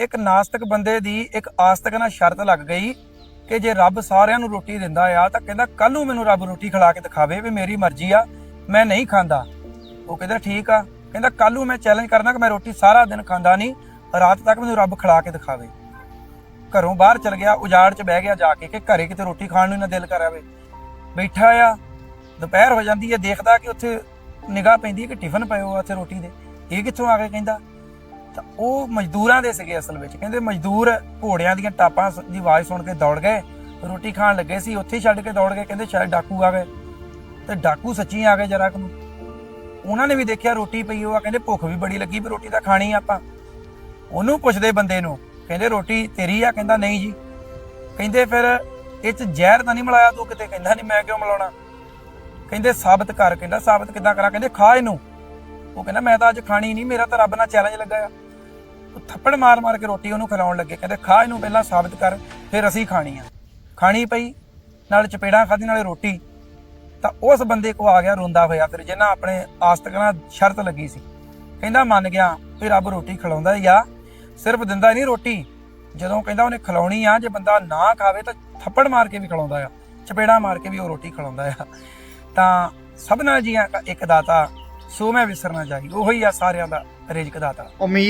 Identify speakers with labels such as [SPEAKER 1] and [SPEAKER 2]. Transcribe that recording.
[SPEAKER 1] ਇੱਕ ਨਾਸਤਿਕ ਬੰਦੇ ਦੀ ਇੱਕ ਆਸਤਕ ਨਾਲ ਸ਼ਰਤ ਲੱਗ ਗਈ ਕਿ ਜੇ ਰੱਬ ਸਾਰਿਆਂ ਨੂੰ ਰੋਟੀ ਦਿੰਦਾ ਆ ਤਾਂ ਕਹਿੰਦਾ ਕੱਲ ਨੂੰ ਮੈਨੂੰ ਰੱਬ ਰੋਟੀ ਖਿਲਾ ਕੇ ਦਿਖਾਵੇ ਵੀ ਮੇਰੀ ਮਰਜ਼ੀ ਆ, ਮੈਂ ਨਹੀਂ ਖਾਂਦਾ। ਉਹ ਕਹਿੰਦਾ ਠੀਕ ਆ, ਕਹਿੰਦਾ ਕੱਲ ਨੂੰ ਮੈਂ ਚੈਲੰਜ ਕਰਨਾ ਕਿ ਮੈਂ ਰੋਟੀ ਸਾਰਾ ਦਿਨ ਖਾਂਦਾ ਨਹੀਂ, ਰਾਤ ਤੱਕ ਮੈਨੂੰ ਰੱਬ ਖਿਲਾ ਕੇ ਦਿਖਾਵੇ। ਘਰੋਂ ਬਾਹਰ ਚਲ ਗਿਆ, ਉਜਾੜ 'ਚ ਬਹਿ ਗਿਆ ਜਾ ਕੇ ਕਿ ਘਰੇ ਕਿਤੇ ਰੋਟੀ ਖਾਣ ਨੂੰ ਨਾ ਦਿਲ ਕਰਾਵੇ ਬੈਠਾ ਆ, ਦੁਪਹਿਰ ਹੋ ਜਾਂਦੀ ਹੈ ਦੇਖਦਾ ਕਿ ਉੱਥੇ ਨਿਗਾਹ ਪੈਂਦੀ ਹੈ ਕਿ ਟਿਫਨ ਪਏ ਹੋ ਉੱਥੇ ਰੋਟੀ ਦੇ। ਇਹ ਕਿੱਥੋਂ ਆ ਗਏ ਕਹਿੰਦਾ? ਤਾਂ ਉਹ ਮਜ਼ਦੂਰਾਂ ਦੇ ਸੀਗੇ ਅਸਲ ਵਿੱਚ। ਕਹਿੰਦੇ ਮਜ਼ਦੂਰ ਘੋੜਿਆਂ ਦੀਆਂ ਟਾਪਾਂ ਦੀ ਆਵਾਜ਼ ਸੁਣ ਕੇ ਦੌੜ ਗਏ, ਰੋਟੀ ਖਾਣ ਲੱਗੇ ਸੀ, ਉੱਥੇ ਛੱਡ ਕੇ ਦੌੜ ਗਏ, ਕਹਿੰਦੇ ਸ਼ਾਇਦ ਡਾਕੂ ਆ ਗਏ। ਤੇ ਡਾਕੂ ਸੱਚੀ ਆ ਗਏ ਜਰਾ ਕੁ। ਨੂੰ ਉਹਨਾਂ ਨੇ ਵੀ ਦੇਖਿਆ ਰੋਟੀ ਪਈ ਉਹ ਆ ਕਹਿੰਦੇ ਭੁੱਖ ਵੀ ਬੜੀ ਲੱਗੀ ਵੀ ਰੋਟੀ ਤਾਂ ਖਾਣੀ ਆਪਾਂ। ਉਹਨੂੰ ਪੁੱਛਦੇ ਬੰਦੇ ਨੂੰ, ਕਹਿੰਦੇ ਰੋਟੀ ਤੇਰੀ ਆ? ਕਹਿੰਦਾ ਨਹੀਂ ਜੀ। ਕਹਿੰਦੇ ਫਿਰ ਇਹ ਚ ਜ਼ਹਿਰ ਤਾਂ ਨਹੀਂ ਮਿਲਾਇਆ ਤੂੰ ਕਿਤੇ? ਕਹਿੰਦਾ ਨਹੀਂ ਮੈਂ ਕਿਉਂ ਮਿਲਾਉਣਾ? ਕਹਿੰਦੇ ਸਾਬਤ ਕਰ, ਕਹਿੰਦਾ ਸਾਬਤ ਕਿੱਦਾਂ ਕਰਾਂ? ਕਹਿੰਦੇ ਖਾ ਇਹਨੂੰ। ਉਹ ਕਹਿੰਦਾ, ਮੈਂ ਤਾਂ ਅੱਜ ਖਾਣੀ ਨਹੀਂ, ਮੇਰਾ ਤਾਂ ਰੱਬ ਨਾਲ ਚੈਲੰਜ ਲੱਗਾ ਆ। ਉਹ ਥੱਪੜ ਮਾਰ ਮਾਰ ਕੇ ਰੋਟੀ ਉਹਨੂੰ ਖਿਲਾਉਣ ਲੱਗੇ, ਕਹਿੰਦੇ, ਖਾ ਇਹਨੂੰ ਪਹਿਲਾਂ ਸਾਬਤ ਕਰ, ਫਿਰ ਅਸੀਂ ਖਾਣੀ ਆ। ਖਾਣੀ ਪਈ, ਨਾਲ ਚਪੇੜਾਂ ਖਾਧੀ ਨਾਲੇ ਰੋਟੀ। ਤਾਂ ਉਸ ਬੰਦੇ ਕੋ ਆ ਗਿਆ, ਰੋਂਦਾ ਹੋਇਆ ਫਿਰ, ਜਿਹਨਾਂ ਆਪਣੇ ਆਸਤਕ ਨਾਲ ਸ਼ਰਤ ਲੱਗੀ ਸੀ। ਕਹਿੰਦਾ, ਮੰਨ ਗਿਆ ਵੀ ਰੱਬ ਰੋਟੀ ਖਿਲਾਉਂਦਾ ਹੀ ਆ, ਸਿਰਫ ਦਿੰਦਾ ਨਹੀਂ ਰੋਟੀ। ਜਦੋਂ ਕਹਿੰਦਾ ਉਹਨੇ ਖਿਲਾਉਣੀ ਆ, ਜੇ ਬੰਦਾ ਨਾ ਖਾਵੇ ਤਾਂ ਥੱਪੜ ਮਾਰ ਕੇ ਵੀ ਖਿਲਾਉਂਦਾ ਆ, ਚਪੇੜਾਂ ਮਾਰ ਕੇ ਵੀ ਉਹ ਰੋਟੀ ਖਿਲਾਉਂਦਾ ਆ। ਤਾਂ ਸਭਨਾ ਜੀਆਂ ਇੱਕ ਦਾਤਾ ਸੋ ਮੈਂ ਵਿਸਰਨਾ ਚਾਹੀ ਉਹੀ ਆ ਸਾਰਿਆਂ ਦਾ ਰਿਜ਼ਕ ਦਾਤਾ।
[SPEAKER 2] ਉਮੀਦ